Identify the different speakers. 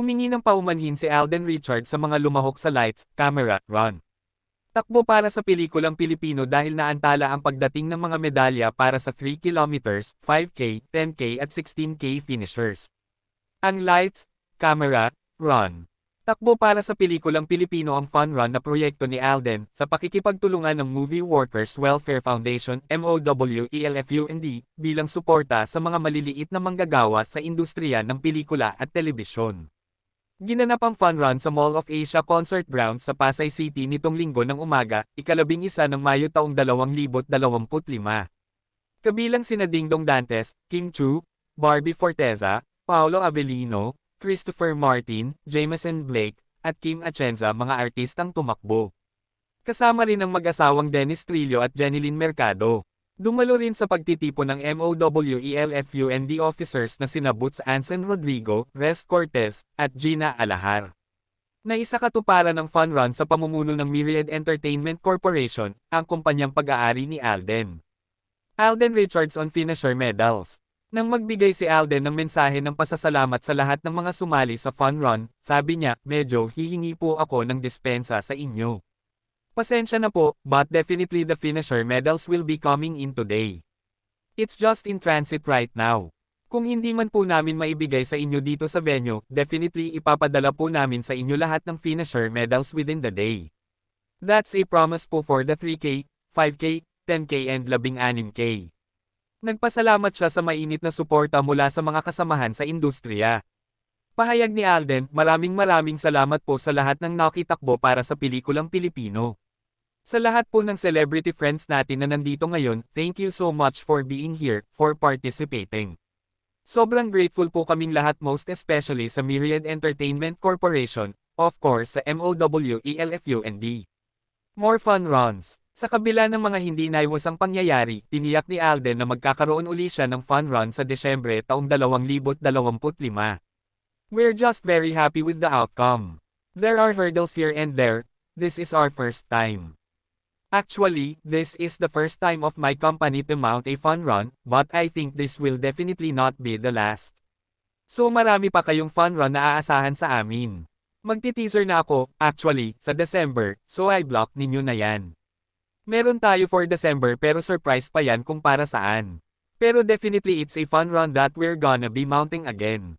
Speaker 1: Humingi ng paumanhin si Alden Richards sa mga lumahok sa lights, camera, run. Takbo para sa pelikulang Pilipino dahil naantala ang pagdating ng mga medalya para sa 3 kilometers, 5K, 10K at 16K finishers. Ang lights, camera, run. Takbo para sa pelikulang Pilipino ang fun run na proyekto ni Alden sa pakikipagtulungan ng Movie Workers Welfare Foundation MOWELFUND bilang suporta sa mga maliliit na manggagawa sa industriya ng pelikula at telebisyon. Ginanap ang fun run sa Mall of Asia Concert Grounds sa Pasay City nitong linggo ng umaga, ikalabing isa ng Mayo taong 2025. Kabilang sina Dingdong Dantes, King Chu, Barbie Forteza, Paolo Avellino, Christopher Martin, Jameson Blake, at Kim Atienza mga artistang tumakbo. Kasama rin ang mag-asawang Dennis Trillo at Jeneline Mercado. Dumalo rin sa pagtitipon ng MOWELFUND officers na sina Boots Anson Rodrigo, Res Cortez, at Gina Alahar. Na isa katuparan ng fun run sa pamumuno ng Myriad Entertainment Corporation, ang kumpanyang pag-aari ni Alden. Alden Richards on Finisher Medals. Nang magbigay si Alden ng mensahe ng pasasalamat sa lahat ng mga sumali sa fun run, sabi niya, medyo hihingi po ako ng dispensa sa inyo. Pasensya na po, but definitely the finisher medals will be coming in today. It's just in transit right now. Kung hindi man po namin maibigay sa inyo dito sa venue, definitely ipapadala po namin sa inyo lahat ng finisher medals within the day. That's a promise po for the 3K, 5K, 10K and 16K. Nagpasalamat siya sa mainit na suporta mula sa mga kasamahan sa industriya. Pahayag ni Alden, maraming maraming salamat po sa lahat ng nakitakbo para sa pelikulang Pilipino. Sa lahat po ng celebrity friends natin na nandito ngayon, thank you so much for being here, for participating. Sobrang grateful po kaming lahat most especially sa Myriad Entertainment Corporation, of course sa MOWELFUND. More fun runs. Sa kabila ng mga hindi naiwasang pangyayari, tiniyak ni Alden na magkakaroon uli siya ng fun run sa Desyembre taong 2025. We're just very happy with the outcome. There are hurdles here and there, this is our first time. Actually, this is the first time of my company to mount a fun run, but I think this will definitely not be the last. So marami pa kayong fun run na aasahan sa amin. Magti-teaser na ako, actually, sa December, so I block ninyo na yan. Meron tayo for December pero surprise pa yan kung para saan. Pero definitely it's a fun run that we're gonna be mounting again.